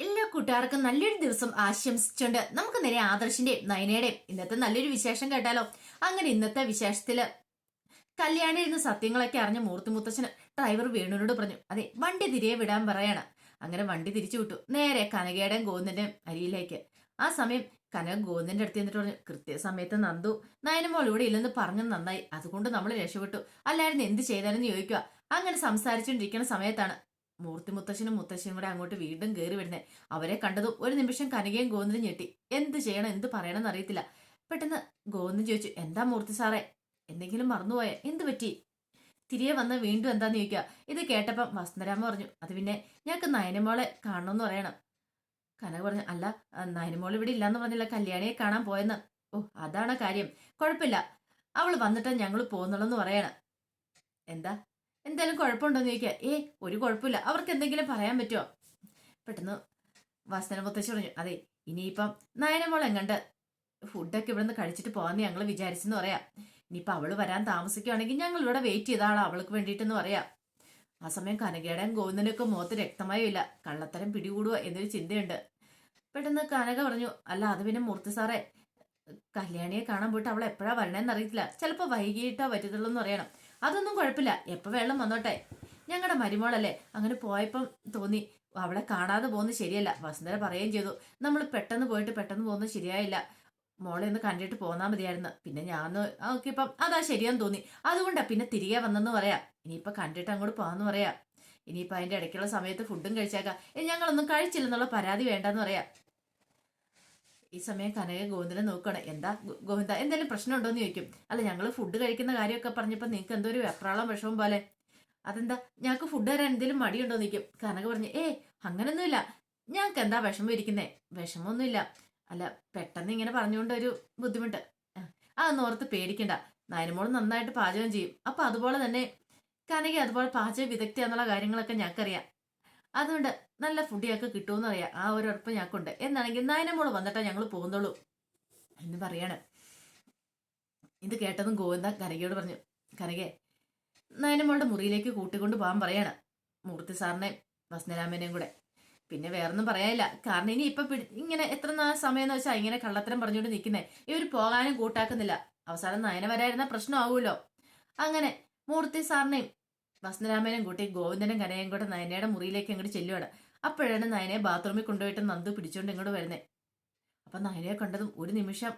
എല്ലാ കൂട്ടുകാർക്കും നല്ലൊരു ദിവസം ആശംസിച്ചുകൊണ്ട് നമുക്ക് നേരെ ആദർശിന്റെയും നയനയുടെയും ഇന്നത്തെ നല്ലൊരു വിശേഷം കേട്ടാലോ? അങ്ങനെ ഇന്നത്തെ വിശേഷത്തിൽ കല്യാണി ഇരുന്ന് സത്യങ്ങളൊക്കെ അറിഞ്ഞ മൂർത്തി മുത്തച്ഛന് ഡ്രൈവർ വേണുവിനോട് പറഞ്ഞു അതെ വണ്ടി തിരികെ വിടാൻ പറയാണ്. അങ്ങനെ വണ്ടി തിരിച്ചു വിട്ടു. നേരെ കനകയുടെയും ഗോവിന്ദന്റെയും അരിയിലേക്ക് ആ സമയം കനക ഗോവിന്ദന്റെ അടുത്ത് എന്നിട്ട് പറഞ്ഞു കൃത്യസമയത്ത് നന്ദു നയനമോൾ ഇവിടെ ഇല്ലെന്ന് പറഞ്ഞു നന്നായി. അതുകൊണ്ട് നമ്മൾ രക്ഷപ്പെട്ടു. അല്ലായിരുന്നു എന്ത് ചെയ്താലെന്ന് ചോദിക്കുക. അങ്ങനെ സംസാരിച്ചുകൊണ്ടിരിക്കുന്ന സമയത്താണ് മൂർത്തി മുത്തശ്ശനും മുത്തശ്ശനും കൂടെ അങ്ങോട്ട് വീണ്ടും കയറി വരുന്നേ. അവരെ കണ്ടതും ഒരു നിമിഷം കനകയും ഗോവിന്ദനും ഞെട്ടി. എന്ത് ചെയ്യണം? എന്ത് പറയണമെന്ന് അറിയത്തില്ല. പെട്ടെന്ന് ഗോവിന്ദൻ ചോദിച്ചു എന്താ മൂർത്തി സാറേ? എന്തെങ്കിലും മറന്നുപോയ? എന്ത് പറ്റി? തിരികെ വന്ന് വീണ്ടും എന്താന്ന് ചോദിക്കുക. ഇത് കേട്ടപ്പം വസന്തരാമ പറഞ്ഞു അത് പിന്നെ ഞങ്ങൾക്ക് നയനമോളെ കാണണമെന്ന് പറയണം. കനക പറഞ്ഞു അല്ല നയനമോൾ ഇവിടെ ഇല്ലാന്ന് പറഞ്ഞില്ല? കല്യാണിയെ കാണാൻ പോയെന്ന്. ഓ അതാണ് കാര്യം. കുഴപ്പമില്ല. അവൾ വന്നിട്ട് ഞങ്ങൾ പോകുന്നുള്ളെന്ന് പറയണം. എന്താ? എന്തായാലും കുഴപ്പമുണ്ടോന്ന് ചോദിക്കുക. ഏ ഒരു കുഴപ്പമില്ല. അവർക്ക് എന്തെങ്കിലും പറയാൻ പറ്റുമോ പെട്ടെന്ന് വാസന മുത്തശ്ശി പറഞ്ഞു. അതെ ഇനിയിപ്പം നയനമോൾ എങ്ങണ്ട് ഫുഡൊക്കെ ഇവിടുന്ന് കഴിച്ചിട്ട് പോകാമെന്ന് ഞങ്ങൾ വിചാരിച്ചെന്ന് പറയാം. ഇനിയിപ്പം അവൾ വരാൻ താമസിക്കുകയാണെങ്കിൽ ഞങ്ങൾ ഇവിടെ വെയിറ്റ് ചെയ്താണ് അവൾക്ക് വേണ്ടിയിട്ടെന്ന് പറയാം. ആ സമയം കനകയുടെയും ഗോവിന്ദനൊക്കെ മുഖത്ത് രക്തമായോ ഇല്ല. കള്ളത്തരം പിടികൂടുക എന്നൊരു ചിന്തയുണ്ട്. പെട്ടെന്ന് കനക പറഞ്ഞു. അല്ല അത് പിന്നെ മൂർത്തി സാറേ കല്യാണിയെ കാണാൻ പോയിട്ട് അവൾ എപ്പോഴാ വരണേന്ന് അറിയത്തില്ല. ചിലപ്പോൾ വൈകിട്ടാ പറ്റത്തുള്ളൂ എന്ന് പറയണം. അതൊന്നും കുഴപ്പമില്ല. എപ്പോൾ വെള്ളം വന്നോട്ടെ? ഞങ്ങളുടെ മരുമോളല്ലേ അങ്ങനെ പോയപ്പം തോന്നി അവളെ കാണാതെ പോകുന്നത് ശരിയല്ല. വസുന്ധര പറയുകയും ചെയ്തു നമ്മൾ പെട്ടെന്ന് പോയിട്ട് പെട്ടെന്ന് പോകുന്നത് ശരിയായില്ല. മോളെ ഒന്ന് കണ്ടിട്ട് പോന്നാ മതിയായിരുന്നു. പിന്നെ ഞാൻ നോക്കിയപ്പം അതാ ശരിയാന്ന് തോന്നി. അതുകൊണ്ടാ പിന്നെ തിരികെ വന്നെന്ന് പറയാം. ഇനിയിപ്പൊ കണ്ടിട്ട് അങ്ങോട്ട് പോകാന്ന് പറയാം. ഇനിയിപ്പൊ അതിന്റെ ഇടയ്ക്കുള്ള സമയത്ത് ഫുഡും കഴിച്ചേക്കാം. ഞങ്ങളൊന്നും കഴിച്ചില്ലെന്നുള്ള പരാതി വേണ്ടെന്ന് പറയാം. ഈ സമയം കനക ഗോവിന്ദനെ നോക്കണം എന്താ ഗോവിന്ദ എന്തെങ്കിലും പ്രശ്നമുണ്ടോന്ന് ചോദിക്കും. അല്ല ഞങ്ങൾ ഫുഡ് കഴിക്കുന്ന കാര്യമൊക്കെ പറഞ്ഞപ്പോൾ നിങ്ങൾക്ക് എന്തോ ഒരു വെപ്രാളം വിഷമം പോലെ. അതെന്താ ഞങ്ങൾക്ക് ഫുഡ് തരാൻ എന്തെങ്കിലും മടിയുണ്ടോ നിൽക്കും കനക പറഞ്ഞു ഏ അങ്ങനൊന്നുമില്ല. ഞങ്ങൾക്ക് എന്താ വിഷമം ഇരിക്കുന്നേ? വിഷമമൊന്നുമില്ല. അല്ല പെട്ടെന്ന് ഇങ്ങനെ പറഞ്ഞുകൊണ്ട് ഒരു ബുദ്ധിമുട്ട്. ആ, ഓർത്ത് പേടിക്കണ്ട. നയനമോൾ നന്നായിട്ട് പാചകം ചെയ്യും. അപ്പൊ അതുപോലെ തന്നെ കനക അതുപോലെ പാചക വിദഗ്ധ എന്നുള്ള കാര്യങ്ങളൊക്കെ ഞങ്ങൾക്കറിയാം. അതുകൊണ്ട് നല്ല ഫുഡ് ഞങ്ങൾക്ക് കിട്ടുമെന്ന് അറിയാം. ആ ഒരു ഉറപ്പ് ഞങ്ങൾക്കുണ്ട്. എന്നാണെങ്കിൽ നയനമോൾ വന്നിട്ടാ ഞങ്ങൾ പോകുന്നുള്ളൂ എന്ന് പറയാണ്. ഇത് കേട്ടതും ഗോവിന്ദ കനകയോട് പറഞ്ഞു കനകെ നയനമോളുടെ മുറിയിലേക്ക് കൂട്ടിക്കൊണ്ട് പോകാൻ പറയാണ് മൂർത്തി സാറിനെയും വസ്നരാമേനെയും കൂടെ. പിന്നെ വേറൊന്നും പറയാനില്ല. കാരണം ഇനി ഇപ്പൊ ഇങ്ങനെ എത്ര നാ സമയം എന്ന് വെച്ചാൽ ഇങ്ങനെ കള്ളത്തരം പറഞ്ഞുകൊണ്ട് നിൽക്കുന്നേ ഇവർ പോകാനും കൂട്ടാക്കുന്നില്ല. അവസാനം നയന വരായിരുന്ന പ്രശ്നമാവുമല്ലോ. അങ്ങനെ മൂർത്തി സാറിനെയും വസന്തരാമനെയും കൂട്ടി ഗോവിന്ദനും കനയും കൂടെ നയനയുടെ മുറിയിലേക്ക് അങ്ങോട്ട് ചെല്ലുവാണ്. അപ്പോഴാണ് നയനയെ ബാത്റൂമിൽ കൊണ്ടുപോയിട്ട് നന്ദു പിടിച്ചോണ്ട് ഇങ്ങോട്ട് വരുന്നത് അപ്പൊ നയനയെ കണ്ടതും ഒരു നിമിഷം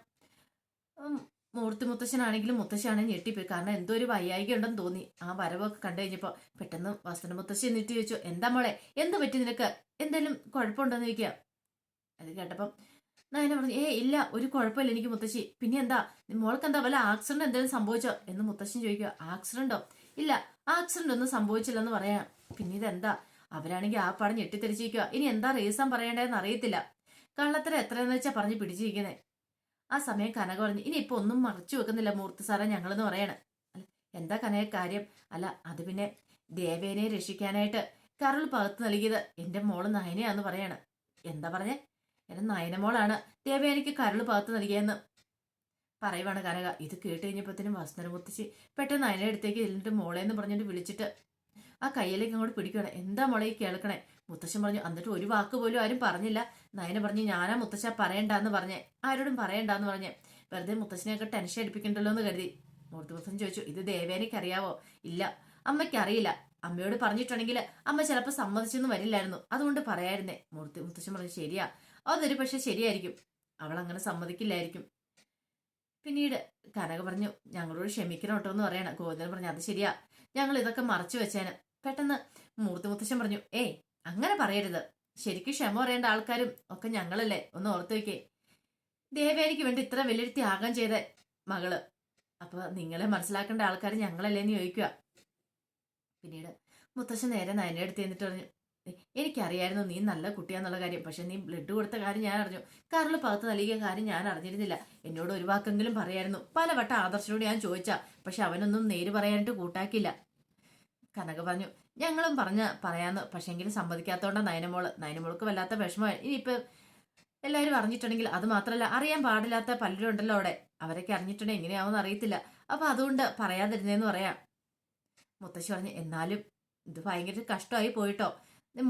മൂർത്തി മുത്തശ്ശനാണെങ്കിലും മുത്തശ്ശാണെ ഞെട്ടിപ്പോയി. കാരണം എന്തോ ഒരു വയ്യായിക ഉണ്ടെന്ന് തോന്നി. ആ വരവൊക്കെ കണ്ടു കഴിഞ്ഞപ്പോ പെട്ടെന്ന് വസന്ത മുത്തശ്ശി എന്നിട്ട് ചോദിച്ചു എന്താ മോളെ എന്ത് പറ്റി നിനക്ക്? എന്തെങ്കിലും കുഴപ്പമുണ്ടോന്ന് ചോദിക്കുക അത് കേട്ടപ്പം നയന പറഞ്ഞു ഏ ഇല്ല ഒരു കുഴപ്പമില്ല എനിക്ക് മുത്തശ്ശി. പിന്നെ എന്താ? മോൾക്ക് എന്താ വല്ല ആക്സിഡന്റ് എന്തെങ്കിലും സംഭവിച്ചോ? എന്ന് മുത്തശ്ശൻ ചോദിക്കുക ആക്സിഡന്റോ? ഇല്ല ആക്സിഡന്റ് ഒന്നും സംഭവിച്ചില്ലെന്ന് പറയാം. പിന്നെ ഇതെന്താ അവരാണെങ്കിൽ ആ പടം ഞെട്ടിത്തെരിച്ചിരിക്കുക ഇനി എന്താ റീസൺ പറയേണ്ടതെന്ന് അറിയത്തില്ല. കള്ളത്തര എത്രയെന്ന് വെച്ചാ പറഞ്ഞ് പിടിച്ചിരിക്കുന്നത് ആ സമയം കനക പറഞ്ഞു ഇനി ഇപ്പൊ ഒന്നും മറച്ചു വെക്കുന്നില്ല മൂർത്തി സാറേ ഞങ്ങളെന്ന് പറയാണ്. എന്താ കനക കാര്യം? അല്ല അത് പിന്നെ ദേവേനെ രക്ഷിക്കാനായിട്ട് കരൾ പകത്ത് നൽകിയത് എന്റെ മോൾ നയനയാന്ന് പറയാണ്. എന്താ പറഞ്ഞേ? എന്റെ നയനമോളാണ് ദേവേനയ്ക്ക് കരൾ പകത്ത് നൽകിയെന്ന് പറയുവാണ് കനക. ഇത് കേട്ട് കഴിഞ്ഞപ്പോഴത്തേനും വസന്തര മുത്തശ്ശി പെട്ടെന്ന് അതിന്റെ അടുത്തേക്ക് എന്നിട്ട് മോളെ എന്ന് പറഞ്ഞിട്ട് വിളിച്ചിട്ട് ആ കയ്യിലേക്ക് അങ്ങോട്ട് പിടിക്കണം എന്താ മോളെ ഈ കേൾക്കണേ? മുത്തശ്ശൻ പറഞ്ഞു എന്നിട്ട് ഒരു വാക്ക് പോലും ആരും പറഞ്ഞില്ല. നയന പറഞ്ഞു ഞാനാ മുത്തശ്ശ പറയണ്ടെന്ന് പറഞ്ഞേ. ആരോടും പറയണ്ടെന്ന് പറഞ്ഞേ. വെറുതെ മുത്തശ്ശനെയൊക്കെ ടെൻഷൻ അടിപ്പിക്കണ്ടല്ലോ എന്ന് കരുതി. മൂർത്തി മുത്തശ്ശൻ ചോദിച്ചു ഇത് ദേവേനയ്ക്ക് അറിയാവോ ഇല്ല. അമ്മയ്ക്ക് അറിയില്ല അമ്മയോട് പറഞ്ഞിട്ടുണ്ടെങ്കിൽ അമ്മ ചിലപ്പോൾ സമ്മതിച്ചെന്ന് വരില്ലായിരുന്നു. അതുകൊണ്ട് പറയായിരുന്നേ. മൂർത്തി മുത്തശ്ശൻ പറഞ്ഞു ശരിയാ. അതൊരു പക്ഷെ ശരിയായിരിക്കും. അവൾ അങ്ങനെ സമ്മതിക്കില്ലായിരിക്കും. പിന്നീട് കനക പറഞ്ഞു ഞങ്ങളോട് ക്ഷമിക്കണം കേട്ടോ എന്ന് പറയണം. ഗോവിന്ദൻ പറഞ്ഞു അത് ശരിയാ. ഞങ്ങൾ ഇതൊക്കെ മറച്ചു വെച്ചേന്. പെട്ടെന്ന് മൂർത്തി മുത്തശ്ശൻ പറഞ്ഞു ഏയ് അങ്ങനെ പറയരുത്. ശരിക്കും ക്ഷമ പറയേണ്ട ആൾക്കാരും ഒക്കെ ഞങ്ങളല്ലേ. ഒന്ന് ഓർത്തു വയ്ക്കേ ദേവേനിക്ക് വേണ്ടി ഇത്ര വലിയൊരു ത്യാഗം ചെയ്ത മകൾ. അപ്പൊ നിങ്ങളെ മനസ്സിലാക്കേണ്ട ആൾക്കാർ ഞങ്ങളല്ലേ എന്ന് ചോദിക്കുക. പിന്നീട് മുത്തശ്ശൻ നേരെ നയനെ അടുത്ത് എന്നിട്ട് പറഞ്ഞു "ഏ, എനിക്കറിയായിരുന്നു നീ നല്ല കുട്ടിയാന്നുള്ള കാര്യം. പക്ഷെ നീ ബ്ലഡ് കൊടുത്ത കാര്യം ഞാൻ അറിഞ്ഞു. കാറിൽ പകത്ത് നൽകിയ കാര്യം ഞാൻ അറിഞ്ഞിരുന്നില്ല. എന്നോട് ഒരു വാക്കെങ്കിലും പറയായിരുന്നു. പലവട്ടം ആദർശനോട് ഞാൻ ചോദിച്ചാ. പക്ഷെ അവനൊന്നും നേര് പറയാനായിട്ട് കൂട്ടാക്കില്ല കനക പറഞ്ഞു ഞങ്ങളും പറഞ്ഞ പറയാന്ന്. പക്ഷെങ്കിലും സമ്മതിക്കാത്തോണ്ടാ നയനമോൾ. നയനമോൾക്ക് വല്ലാത്ത വിഷമമായി. ഇനിയിപ്പോ എല്ലാവരും അറിഞ്ഞിട്ടുണ്ടെങ്കിൽ അത് മാത്രമല്ല അറിയാൻ പാടില്ലാത്ത പലരും ഉണ്ടല്ലോ അവിടെ. അവരൊക്കെ അറിഞ്ഞിട്ടുണ്ടെങ്കിൽ എങ്ങനെയാവുമെന്ന് അറിയത്തില്ല. അപ്പൊ അതുകൊണ്ട് പറയാതിരുന്നേന്ന് പറയാം. മുത്തശ്ശി പറഞ്ഞു എന്നാലും ഇത് ഭയങ്കര കഷ്ടമായി പോയിട്ടോ.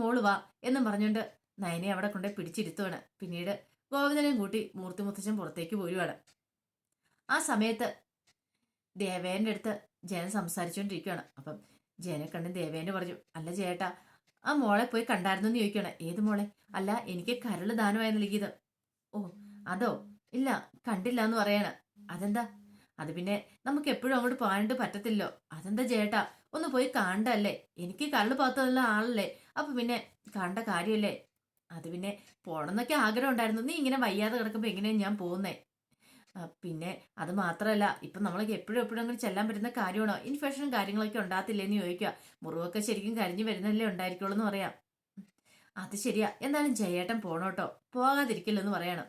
മോൾ വാ എന്നും പറഞ്ഞുകൊണ്ട് നയനെ അവിടെ കൊണ്ടേ പിടിച്ചിരുത്തുവാണ്. പിന്നീട് ഗോവിന്ദനെയും കൂട്ടി മൂർത്തി മുത്തച്ഛൻ പുറത്തേക്ക് പോരുവാണ്. ആ സമയത്ത് ദേവേന്റെ അടുത്ത് ജയൻ സംസാരിച്ചുകൊണ്ടിരിക്കുകയാണ് അപ്പം ജയനെ കണ്ട് ദേവേന്റെ പറഞ്ഞു അല്ല ചേട്ടാ ആ മോളെ പോയി കണ്ടായിരുന്നു എന്ന് ചോദിക്കണം ഏത് മോളെ? അല്ല എനിക്ക് കരൾ ദാനമായി നൽകിയത് ഓ അതോ? ഇല്ല കണ്ടില്ല എന്ന് പറയാണ്. അതെന്താ? അത് പിന്നെ നമുക്ക് എപ്പോഴും അങ്ങോട്ട് പോകാനായിട്ട് പറ്റത്തില്ലോ അതെന്താ ചേട്ടാ ഒന്ന് പോയി കാണണ്ടല്ലേ? എനിക്ക് കരൾ പാത്തുള്ള ആളല്ലേ? അപ്പൊ പിന്നെ കണ്ട കാര്യമല്ലേ അത് പിന്നെ പോണമെന്നൊക്കെ ആഗ്രഹം ഉണ്ടായിരുന്നു. നീ ഇങ്ങനെ വയ്യാതെ കിടക്കുമ്പോൾ എങ്ങനെയാ ഞാൻ പോകുന്നേ പിന്നെ അത് മാത്രമല്ല ഇപ്പൊ നമ്മൾക്ക് എപ്പോഴും എപ്പോഴും അങ്ങനെ ചെല്ലാൻ പറ്റുന്ന കാര്യമാണോ? ഇൻഫെക്ഷനും കാര്യങ്ങളൊക്കെ ഉണ്ടാകത്തില്ലേന്ന് ചോദിക്കുക. മുറിവൊക്കെ ശരിക്കും കരിഞ്ഞു വരുന്നല്ലേ ഉണ്ടായിരിക്കുള്ളൂ എന്ന് പറയാം അത് ശരിയാ. എന്നാലും ജയേട്ടൻ പോണോട്ടോ? പോകാതിരിക്കില്ലെന്ന് പറയണം.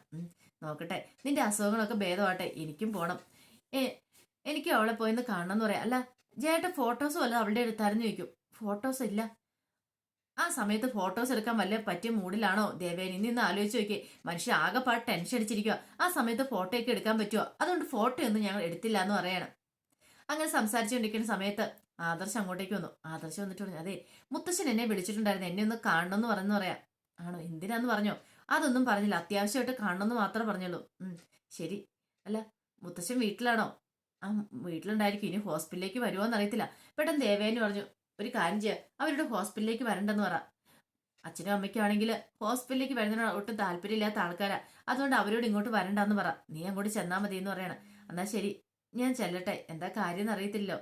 നോക്കട്ടെ. നിന്റെ അസുഖങ്ങളൊക്കെ ഭേദമാട്ടെ എനിക്കും പോണം. ഏ എനിക്ക് അവളെ പോയിന്ന് കാണണം എന്ന് പറയാം. അല്ല ജയേട്ടൻ ഫോട്ടോസ് വല്ലതും അവളുടെ എടുത്തായിരുന്നു ചോദിക്കും. ഫോട്ടോസ് ഇല്ല. ആ സമയത്ത് ഫോട്ടോസ് എടുക്കാൻ വല്ല പറ്റിയ മൂഡിലാണോ? ദേവേനി നിന്ന് ആലോചിച്ച് നോക്കിയേ. മനുഷ്യ ആകെപ്പാട് ടെൻഷൻ അടിച്ചിരിക്കുക ആ സമയത്ത് ഫോട്ടോ ഒക്കെ എടുക്കാൻ പറ്റുമോ അതുകൊണ്ട് ഫോട്ടോ ഒന്നും ഞങ്ങൾ എടുത്തില്ല എന്ന് പറയണം. അങ്ങനെ സംസാരിച്ചുകൊണ്ടിരിക്കുന്ന സമയത്ത് ആദർശ് അങ്ങോട്ടേക്ക് വന്നു. ആദർശ് വന്നിട്ട് പറഞ്ഞു അതെ മുത്തശ്ശൻ എന്നെ വിളിച്ചിട്ടുണ്ടായിരുന്നു. എന്നെ ഒന്ന് കാണണമെന്ന് പറഞ്ഞു പറയാം. ആണോ? എന്തിനാന്ന് പറഞ്ഞോ? അതൊന്നും പറഞ്ഞില്ല. അത്യാവശ്യമായിട്ട് കാണണമെന്ന് മാത്രമേ പറഞ്ഞുള്ളൂ. ശരി. അല്ല മുത്തശ്ശൻ വീട്ടിലാണോ? ആ വീട്ടിലുണ്ടായിരിക്കും. ഇനി ഹോസ്പിറ്റലിലേക്ക് വരുമോ എന്നറിയത്തില്ല പെട്ടെന്ന് ദേവേന് പറഞ്ഞു ഒരു കാര്യം ചെയ്യുക അവരുടെ ഹോസ്പിറ്റലിലേക്ക് വരണ്ടെന്ന് പറ. അച്ഛനും അമ്മയ്ക്കും ആണെങ്കിൽ ഹോസ്പിറ്റലിലേക്ക് വരുന്നതിനോട് ഒട്ടും താല്പര്യമില്ലാത്ത ആൾക്കാരാ. അതുകൊണ്ട് അവരോട് ഇങ്ങോട്ട് വരണ്ടെന്ന് പറ. നീ അങ്ങോട്ട് ചെന്നാൽ മതി എന്ന് പറയണം. എന്നാ ശരി. ഞാൻ ചെല്ലട്ടെ. എന്താ കാര്യം എന്നറിയത്തില്ലോ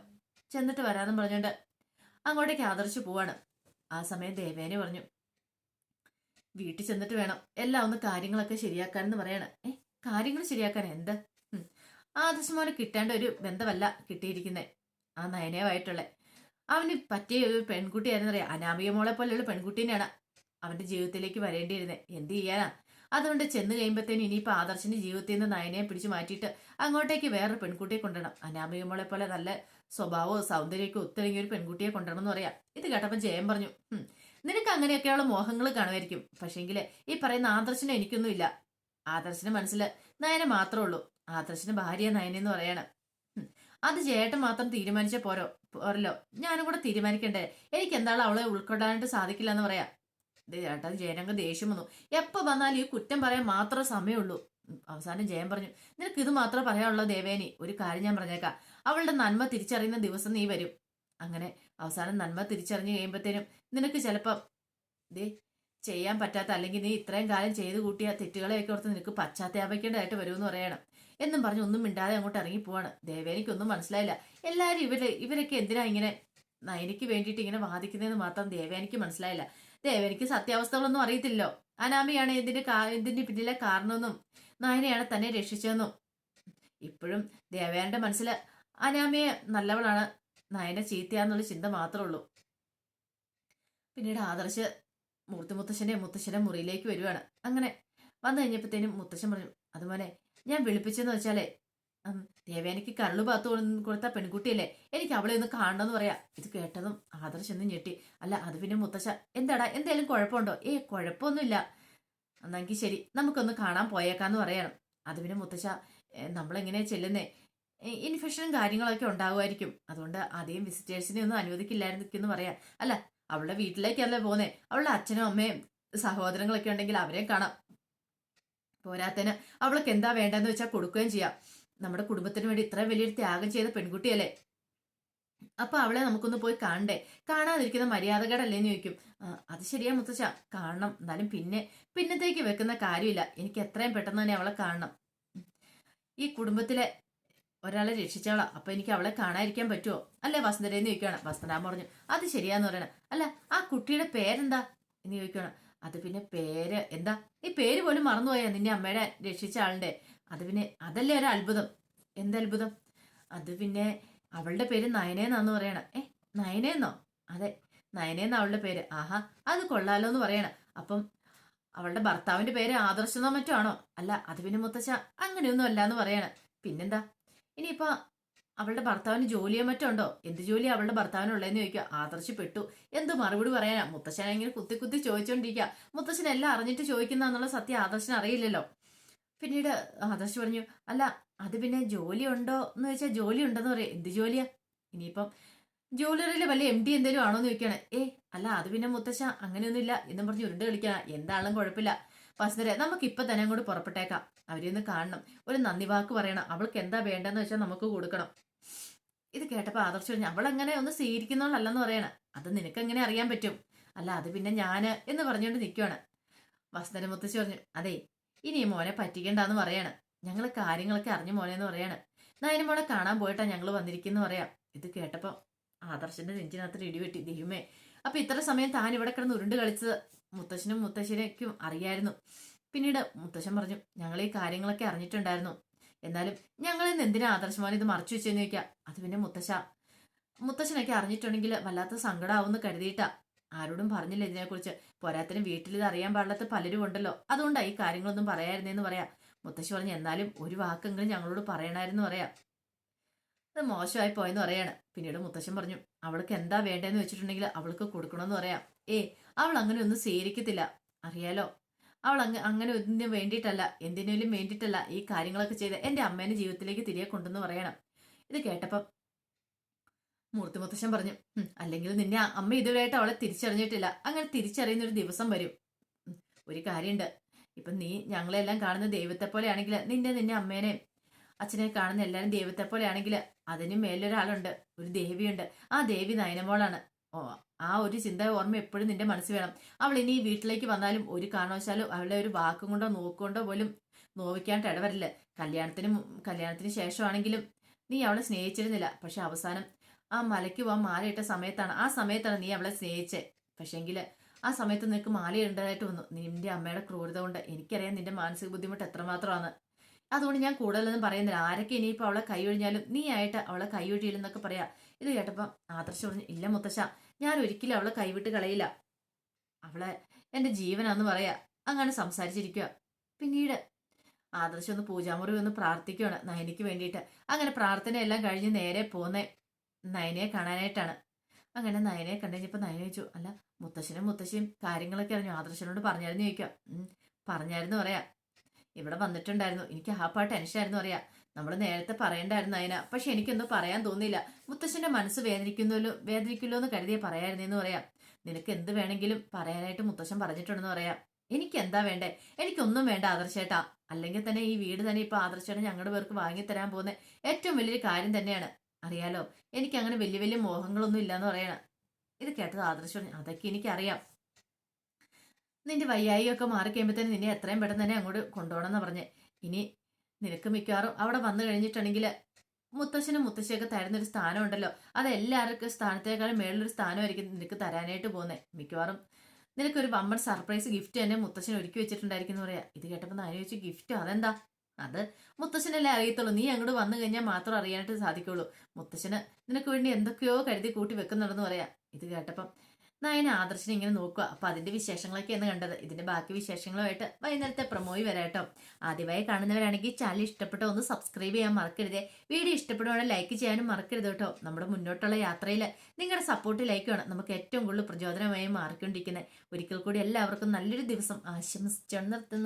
ചെന്നിട്ട് വരാമെന്ന് പറഞ്ഞുകൊണ്ട് അങ്ങോട്ടേക്ക് ആദർശ് പോവാണ്. ആ സമയം ദേവേനെ പറഞ്ഞു. വീട്ടിൽ ചെന്നിട്ട് വേണം. എല്ലാം ഒന്ന് കാര്യങ്ങളൊക്കെ ശരിയാക്കാനെന്ന് പറയണം. ഏ കാര്യങ്ങൾ ശരിയാക്കാൻ എന്ത്. ആദർശ് മോനെ കിട്ടേണ്ട ഒരു ബന്ധമല്ല കിട്ടിയിരിക്കുന്നേ. ആ നയനയുമായിട്ടുള്ള അവന് പറ്റിയ ഒരു പെൺകുട്ടിയായിരുന്നു അറിയാം. അനാമിക മോളെ പോലെയുള്ള പെൺകുട്ടീനെയാണ് അവന്റെ ജീവിതത്തിലേക്ക് വരേണ്ടിയിരുന്നത് എന്ത് ചെയ്യാനാ? അതുകൊണ്ട് ചെന്ന് കഴിയുമ്പോഴത്തേനും ഇനിയിപ്പോൾ ആദർശിന്റെ ജീവിതത്തിൽ നിന്ന് നയനയെ പിടിച്ചു മാറ്റിയിട്ട് അങ്ങോട്ടേക്ക് വേറൊരു പെൺകുട്ടിയെ കൊണ്ടുവരണം. അനാമിക മോളെ പോലെ നല്ല സ്വഭാവവും സൗന്ദര്യമൊക്കെ ഒത്തിണങ്ങിയ ഒരു പെൺകുട്ടിയെ കൊണ്ടുവരണം എന്ന് പറയാം. ഇത് കേട്ടപ്പോൾ ജയം പറഞ്ഞു "ഹും, നിനക്ക് അങ്ങനെയൊക്കെയുള്ള മോഹങ്ങൾ കാണുമായിരിക്കും. പക്ഷേങ്കിൽ ഈ പറയുന്ന ആദർശനം എനിക്കൊന്നുമില്ല. ആദർശന്റെ മനസ്സിൽ നയന മാത്രമേ ഉള്ളൂ. ആദർശന്റെ ഭാര്യ നയനെന്ന് പറയാണ്. "ഹും, അത് ചേട്ടൻ മാത്രം തീരുമാനിച്ച പോരോ? പോരല്ലോ. ഞാനും കൂടെ തീരുമാനിക്കണ്ടേ? എനിക്ക് എന്താണ് അവളെ ഉൾക്കൊള്ളാനായിട്ട് സാധിക്കില്ല എന്ന് പറയാ ചേട്ടാ ജയനങ്ങ് ദേഷ്യം വന്നു. എപ്പോ വന്നാലും ഈ കുറ്റം പറയാൻ മാത്രം സമയമുള്ളൂ. അവസാനം ജയൻ പറഞ്ഞു നിനക്ക് ഇത് മാത്രം പറയാനുള്ളൂ ദേവേനി. ഒരു കാര്യം ഞാൻ പറഞ്ഞേക്കാം. അവളുടെ നന്മ തിരിച്ചറിയുന്ന ദിവസം നീ വരും. അങ്ങനെ അവസാനം നന്മ തിരിച്ചറിഞ്ഞു കഴിയുമ്പോഴത്തേനും നിനക്ക് ചിലപ്പം ദേ ചെയ്യാൻ പറ്റാത്ത അല്ലെങ്കിൽ നീ ഇത്രയും കാലം ചെയ്തു കൂട്ടിയ തെറ്റുകളെയൊക്കെ ഓർത്ത് നിനക്ക് പശ്ചാത്താപിക്കേണ്ടതായിട്ട് വരുമെന്ന് പറയണം. എന്നും പറഞ്ഞ് ഒന്നും മിണ്ടാതെ അങ്ങോട്ട് ഇറങ്ങി പോവാണ് ദേവേനിക്കൊന്നും മനസ്സിലായില്ല. എല്ലാവരും ഇവർ ഇവരൊക്കെ എന്തിനാ ഇങ്ങനെ നയനിക്ക് വേണ്ടിയിട്ട് ഇങ്ങനെ വാദിക്കുന്നതെന്ന് മാത്രം ദേവേനിക്ക് മനസ്സിലായില്ല. ദേവേനിക്ക് സത്യാവസ്ഥകളൊന്നും അറിയത്തില്ലോ. അനാമിയാണ് എന്തിന്റെ ഇതിന്റെ പിന്നിലെ കാരണമെന്നും നയനയാണ് തന്നെ രക്ഷിച്ചതെന്നും. ഇപ്പോഴും ദേവയാന്റെ മനസ്സിൽ അനാമിയെ നല്ലവളാണ് നയനെ ചീത്തയാന്നുള്ള ചിന്ത മാത്രമേ ഉള്ളൂ. പിന്നീട് ആദർശ് മൂർത്തി മുത്തശ്ശനെ മുത്തശ്ശനെ മുറിയിലേക്ക് വരുവാണ്. അങ്ങനെ വന്നു കഴിഞ്ഞപ്പോഴത്തേനും മുത്തശ്ശൻ പറഞ്ഞു അതുപോലെ ഞാൻ വിളിപ്പിച്ചെന്ന് വെച്ചാലേ ദേവേനയ്ക്ക് കള്ളു പാത്തു കൊടു- കൊടുത്ത പെൺകുട്ടിയല്ലേ എനിക്ക് അവളെ ഒന്ന് കാണണമെന്ന് പറയാ. ഇത് കേട്ടതും ആദർശ് എന്ന് ഞെട്ടി. അല്ല അത് പിന്നെ മുത്തശ്ശ. എന്താടാ എന്തേലും കുഴപ്പമുണ്ടോ? ഏ കുഴപ്പമൊന്നുമില്ല. എന്നെങ്കിൽ ശരി നമുക്കൊന്ന് കാണാൻ പോയേക്കാന്ന് പറയണം. അത് പിന്നെ മുത്തശ്ശ നമ്മളെങ്ങനെ ചെല്ലുന്നേ? ഇൻഫെക്ഷനും കാര്യങ്ങളൊക്കെ ഉണ്ടാകുമായിരിക്കും അതുകൊണ്ട് അധികം വിസിറ്റേഴ്സിനെ ഒന്നും അനുവദിക്കില്ലായിരിക്കും പറയാം. അല്ല അവളുടെ വീട്ടിലേക്കല്ലേ പോന്നേ? അവളുടെ അച്ഛനും അമ്മയും സഹോദരങ്ങളൊക്കെ ഉണ്ടെങ്കിൽ അവരെ കാണാം. പോരാത്തന് അവൾക്ക് എന്താ വേണ്ടെന്ന് വെച്ചാൽ കൊടുക്കുകയും ചെയ്യാം. നമ്മുടെ കുടുംബത്തിന് വേണ്ടി ഇത്ര വലിയൊരു ത്യാഗം ചെയ്ത പെൺകുട്ടിയല്ലേ? അപ്പൊ അവളെ നമുക്കൊന്ന് പോയി കാണണ്ടേ? കാണാതിരിക്കുന്ന മര്യാദകേടല്ലേ എന്ന് ചോദിക്കും അത് ശരിയാ മുത്തച്ഛ. കാണണം. എന്നാലും പിന്നെ പിന്നത്തേക്ക് വെക്കുന്ന കാര്യമില്ല. എനിക്ക് എത്രയും പെട്ടെന്ന് തന്നെ അവളെ കാണണം. ഈ കുടുംബത്തിലെ ഒരാളെ രക്ഷിച്ചവളാ. അപ്പൊ എനിക്ക് അവളെ കാണാതിരിക്കാൻ പറ്റുമോ അല്ലേ വസന്തരേന്ന് ചോദിക്കുകയാണ് വസന്തരാമ പറഞ്ഞു അത് ശരിയാന്ന് പറയണം. അല്ല ആ കുട്ടിയുടെ പേരെന്താ? എന്ന് ചോദിക്കണം അത് പിന്നെ പേര് എന്താ? ഈ പേര് പോലും മറന്നുപോയാ നിന്നെ അമ്മയുടെ രക്ഷിച്ച ആളുടെ അത് പിന്നെ അതല്ലേ ഒരു അത്ഭുതം. എന്തത്ഭുതം അത് പിന്നെ അവളുടെ പേര് നയനേന്നാന്ന് പറയണ. ഏ നയനേന്നോ? അതെ നയനേന്ന് അവളുടെ പേര്. ആഹാ അത് കൊള്ളാലോ എന്ന് പറയണ. അപ്പം അവളുടെ ഭർത്താവിന്റെ പേര് ആദർശനോ മറ്റോ ആണോ? അല്ല അത് പിന്നെ മുത്തച്ഛ അങ്ങനെയൊന്നും അല്ല എന്ന് പറയണ. പിന്നെന്താ? ഇനിയിപ്പോ അവളുടെ ഭർത്താവിന് ജോലിയോ മറ്റോ ഉണ്ടോ? എന്ത് ജോലി അവളുടെ ഭർത്താവിനുള്ളതെന്ന് ചോദിക്കുക. ആദർശപ്പെട്ടു. എന്ത് മറുപടി പറയാനാ? മുത്തശ്ശനെ ഇങ്ങനെ കുത്തി കുത്തി ചോദിച്ചോണ്ടിരിക്കുക മുത്തശ്ശൻ എല്ലാം അറിഞ്ഞിട്ട് ചോദിക്കുന്ന എന്നുള്ള സത്യം ആദർശന് അറിയില്ലല്ലോ. പിന്നീട് ആദർശ് പറഞ്ഞു അല്ല അത് പിന്നെ ജോലി ഉണ്ടോ? എന്ന് ചോദിച്ചാൽ ജോലി ഉണ്ടെന്ന് പറയാം. എന്ത് ജോലിയാ? ഇനിയിപ്പം ജ്വല്ലറിയിൽ വലിയ എം ഡി എന്തെങ്കിലും ആണോ എന്ന് ചോദിക്കുകയാണ്. ഏ അല്ല അത് പിന്നെ മുത്തശ്ശ അങ്ങനെയൊന്നുമില്ല. എന്നും പറഞ്ഞ് ഉരുണ്ട് കളിക്കണം എന്താണെങ്കിലും കുഴപ്പമില്ല. വസുന്ധര നമുക്ക് ഇപ്പൊ തന്നെ അങ്ങോട്ട് പുറപ്പെട്ടേക്കാം. അവരെ ഒന്ന് കാണണം. ഒരു നന്ദി വാക്ക് പറയണം. അവൾക്ക് എന്താ വേണ്ടെന്ന് വെച്ചാൽ നമുക്ക് കൊടുക്കണം. ഇത് കേട്ടപ്പോൾ ആദർശ് പറഞ്ഞു എങ്ങനെ ഒന്ന് സ്വീകരിക്കുന്നവളല്ലെന്ന് പറയണം. അത് നിനക്ക് എങ്ങനെ അറിയാൻ പറ്റും. അല്ല അത് പിന്നെ ഞാൻ എന്ന് പറഞ്ഞുകൊണ്ട് നിൽക്കുവാണ് വസന്തര മുത്തശ്ശി പറഞ്ഞു അതെ ഇനി മോനെ പറ്റിക്കണ്ടെന്ന് പറയാണ്. ഞങ്ങൾ കാര്യങ്ങളൊക്കെ അറിഞ്ഞു മോനെ എന്ന് പറയാണ് നയന മോളെ കാണാൻ പോയിട്ടാ ഞങ്ങൾ വന്നിരിക്കുന്നു പറയാം. ഇത് കേട്ടപ്പോൾ ആദർശന്റെ നെഞ്ചിനകത്ത് ഇടിവെട്ടി. ദൈവമേ അപ്പൊ ഇത്ര സമയം താൻ ഇവിടെ കിടന്ന് ഉരുണ്ട് കളിച്ചത് മുത്തശ്ശനും മുത്തശ്ശിനേക്കും അറിയായിരുന്നു. പിന്നീട് മുത്തശ്ശൻ പറഞ്ഞു ഞങ്ങൾ ഈ കാര്യങ്ങളൊക്കെ അറിഞ്ഞിട്ടുണ്ടായിരുന്നു. എന്നാലും ഞങ്ങൾ ഇന്ന് എന്തിനാ ആദർശമാൻ ഇത് മറച്ചു വെച്ചെന്ന് ചോദിക്കാം? അത് പിന്നെ മുത്തശ്ശ. മുത്തശ്ശനൊക്കെ അറിഞ്ഞിട്ടുണ്ടെങ്കിൽ വല്ലാത്ത സങ്കടമാവുമെന്ന് കരുതിയിട്ടാ. ആരോടും പറഞ്ഞില്ല ഇതിനെക്കുറിച്ച്. പോരാത്തിനും വീട്ടിൽ ഇത് അറിയാൻ പാടില്ലാത്ത പലരും ഉണ്ടല്ലോ. അതുകൊണ്ടാണ് ഈ കാര്യങ്ങളൊന്നും പറയായിരുന്നേന്ന് പറയാം. മുത്തശ്ശി പറഞ്ഞു എന്നാലും ഒരു വാക്കെങ്കിലും ഞങ്ങളോട് പറയണമായിരുന്നു പറയാം. അത് മോശമായി പോയെന്ന് പറയാണ്. പിന്നീട് മുത്തശ്ശൻ പറഞ്ഞു അവൾക്ക് എന്താ വേണ്ടതെന്ന് വെച്ചിട്ടുണ്ടെങ്കിൽ അവൾക്ക് കൊടുക്കണമെന്ന് പറയാം. ഏ അവൾ അങ്ങനെ ഒന്നും സ്വീകരിക്കത്തില്ല. അറിയാലോ അവൾ അങ്ങ് അങ്ങനെ ഒന്നിനും വേണ്ടിയിട്ടല്ല എന്തിനേലും വേണ്ടിയിട്ടല്ല ഈ കാര്യങ്ങളൊക്കെ ചെയ്ത് എന്റെ അമ്മേനെ ജീവിതത്തിലേക്ക് തിരികെ കൊണ്ടെന്ന് പറയണം. ഇത് കേട്ടപ്പം മൂർത്തി മുത്തശ്ശൻ പറഞ്ഞു അല്ലെങ്കിൽ നിന്നെ അമ്മ ഇതുവരെയായിട്ട് അവളെ തിരിച്ചറിഞ്ഞിട്ടില്ല. അങ്ങനെ തിരിച്ചറിയുന്ന ഒരു ദിവസം വരും. ഒരു കാര്യമുണ്ട് ഇപ്പം നീ ഞങ്ങളെല്ലാം കാണുന്ന ദൈവത്തെ പോലെയാണെങ്കിൽ നിന്നെ നിന്നെ അമ്മേനെ അച്ഛനെ കാണുന്ന എല്ലാവരും ദൈവത്തെ പോലെയാണെങ്കിൽ അതിനും മേലൊരാളുണ്ട് ഒരു ദേവിയുണ്ട്. ആ ദേവി നയനമോളാണ്. ഓ ആ ഒരു ചിന്ത ഓർമ്മ എപ്പോഴും നിന്റെ മനസ്സിൽ വേണം. അവൾ ഇനി വീട്ടിലേക്ക് വന്നാലും ഒരു കാരണവശാലും അവളുടെ ഒരു വാക്കും കൊണ്ടോ നോക്കുകൊണ്ടോ പോലും നോവിക്കാണ്ട് ഇടവരില്ല. കല്യാണത്തിന് കല്യാണത്തിന് ശേഷമാണെങ്കിലും നീ അവളെ സ്നേഹിച്ചിരുന്നില്ല. പക്ഷെ അവസാനം ആ മലയ്ക്ക് പോകാൻ മാലയിട്ട സമയത്താണ് ആ സമയത്താണ് നീ അവളെ സ്നേഹിച്ചേ. പക്ഷെങ്കിൽ ആ സമയത്ത് നിനക്ക് മാലയിടേണ്ടതായിട്ട് വന്നു. നിന്റെ അമ്മയുടെ ക്രൂരത കൊണ്ട് എനിക്കറിയാം നിന്റെ മാനസിക ബുദ്ധിമുട്ട് എത്രമാത്രമാണ്. അതുകൊണ്ട് ഞാൻ കൂടുതലൊന്നും പറയുന്നില്ല. ആരൊക്കെ ഇനിയിപ്പോൾ അവളെ കൈയൊഴിഞ്ഞാലും നീ ആയിട്ട് അവളെ കൈയൊഴിയില്ലെന്നൊക്കെ പറയാ. ഇത് കേട്ടപ്പം ആദർശ് പറഞ്ഞു ഇല്ല മുത്തശ്ശ ഞാൻ ഒരിക്കലും അവളെ കൈവിട്ട് കളയില്ല. അവളെ എന്റെ ജീവനാന്ന് പറയാ. അങ്ങനെ സംസാരിച്ചിരിക്കുക പിന്നീട് ആദർശം ഒന്ന് പൂജാമുറി ഒന്ന് പ്രാർത്ഥിക്കുകയാണ് നയനിക്ക് വേണ്ടിയിട്ട്. അങ്ങനെ പ്രാർത്ഥനയെല്ലാം കഴിഞ്ഞ് നേരെ പോന്നെ നയനയെ കാണാനായിട്ടാണ്. അങ്ങനെ നയനയെ കണ്ടുകഴിഞ്ഞപ്പോൾ നയന ചോദിച്ചു അല്ല മുത്തശ്ശനും മുത്തശ്ശിയും കാര്യങ്ങളൊക്കെ അറിഞ്ഞു? ആദർശനോട് പറഞ്ഞായിരുന്നു ചോദിക്കാം "ഉം, പറഞ്ഞായിരുന്നു പറയാം. ഇവിടെ വന്നിട്ടുണ്ടായിരുന്നു. എനിക്ക് ആ പാട്ട് ടെൻഷനായിരുന്നു അറിയാം. നമ്മൾ നേരത്തെ പറയണ്ടായിരുന്നു അതിനാ പക്ഷെ എനിക്കൊന്നും പറയാൻ തോന്നിയില്ല. മുത്തശ്ശന്റെ മനസ്സ് വേദനിക്കുന്നല്ലോ വേദനിക്കില്ലോ എന്ന് കരുതിയ പറയായിരുന്നെന്ന് പറയാം. നിനക്ക് എന്ത് വേണമെങ്കിലും പറയാനായിട്ട് മുത്തശ്ശൻ പറഞ്ഞിട്ടുണ്ടെന്ന് പറയാം. എനിക്ക് എന്താ വേണ്ടേ? എനിക്കൊന്നും വേണ്ട ആദർശേട്ടാ. അല്ലെങ്കിൽ തന്നെ ഈ വീട് തന്നെ ഇപ്പൊ ആദർശേട്ടൻ ഞങ്ങളുടെ പേർക്ക് വാങ്ങിത്തരാൻ പോകുന്ന ഏറ്റവും വലിയൊരു കാര്യം തന്നെയാണ്. അറിയാലോ എനിക്ക് അങ്ങനെ വലിയ വലിയ മോഹങ്ങളൊന്നും ഇല്ലാന്ന് പറയണം. ഇത് കേട്ടത് ആദർശം അതൊക്കെ എനിക്കറിയാം. നിന്റെ വയ്യായി ഒക്കെ മാറി കഴിയുമ്പോഴത്തേന് നിന്നെ എത്രയും പെട്ടെന്ന് തന്നെ അങ്ങോട്ട് കൊണ്ടുപോകണമെന്ന് പറഞ്ഞ്. ഇനി നിനക്ക് മിക്കവാറും അവിടെ വന്നു കഴിഞ്ഞിട്ടുണ്ടെങ്കിൽ മുത്തശ്ശനും മുത്തശ്ശിയൊക്കെ തരുന്നൊരു സ്ഥാനം ഉണ്ടല്ലോ അത് എല്ലാവർക്കും സ്ഥാനത്തേക്കാളും മേളിലൊരു സ്ഥാനമായിരിക്കും നിനക്ക് തരാനായിട്ട് പോകുന്നത് മിക്കവാറും നിനക്കൊരു വമ്പൻ സർപ്രൈസ് ഗിഫ്റ്റ് തന്നെ മുത്തശ്ശൻ ഒരുക്കി വെച്ചിട്ടുണ്ടായിരിക്കും എന്ന് പറയാം. ഇത് കേട്ടപ്പോൾ നാല് ചോദിച്ചു ഗിഫ്റ്റോ അതെന്താ? അത് മുത്തശ്ശനല്ലേ അറിയത്തുള്ളൂ. നീ അങ്ങോട്ട് വന്നു കഴിഞ്ഞാൽ മാത്രം അറിയാനായിട്ട് സാധിക്കുള്ളൂ. മുത്തശ്ശന് നിനക്ക് വേണ്ടി എന്തൊക്കെയോ കരുതി കൂട്ടി വെക്കുന്നുണ്ടെന്ന് പറയാം. ഇത് കേട്ടപ്പം നയന ആദർശനെ ഇങ്ങനെ നോക്കുക. അപ്പൊ അതിന്റെ വിശേഷങ്ങളൊക്കെയാണ് കണ്ടത്. ഇതിന്റെ ബാക്കി വിശേഷങ്ങളുമായിട്ട് വൈകുന്നേരത്തെ പ്രമോയി വരാട്ടോ ആദ്യമായി കാണുന്നവരാണെങ്കിൽ ചാനൽ ഇഷ്ടപ്പെട്ടോ ഒന്ന് സബ്സ്ക്രൈബ് ചെയ്യാൻ മറക്കരുതേ. വീഡിയോ ഇഷ്ടപ്പെടുവാണെങ്കിൽ ലൈക്ക് ചെയ്യാനും മറക്കരുത് കേട്ടോ. നമ്മുടെ മുന്നോട്ടുള്ള യാത്രയിൽ നിങ്ങളുടെ സപ്പോർട്ട് ലൈക്കാണ് നമുക്ക് ഏറ്റവും കൂടുതൽ പ്രചോദനമായി മാറിക്കൊണ്ടിരിക്കുന്നത്. ഒരിക്കൽ കൂടി എല്ലാവർക്കും നല്ലൊരു ദിവസം ആശംസിച്ചു നിർത്തുന്നു.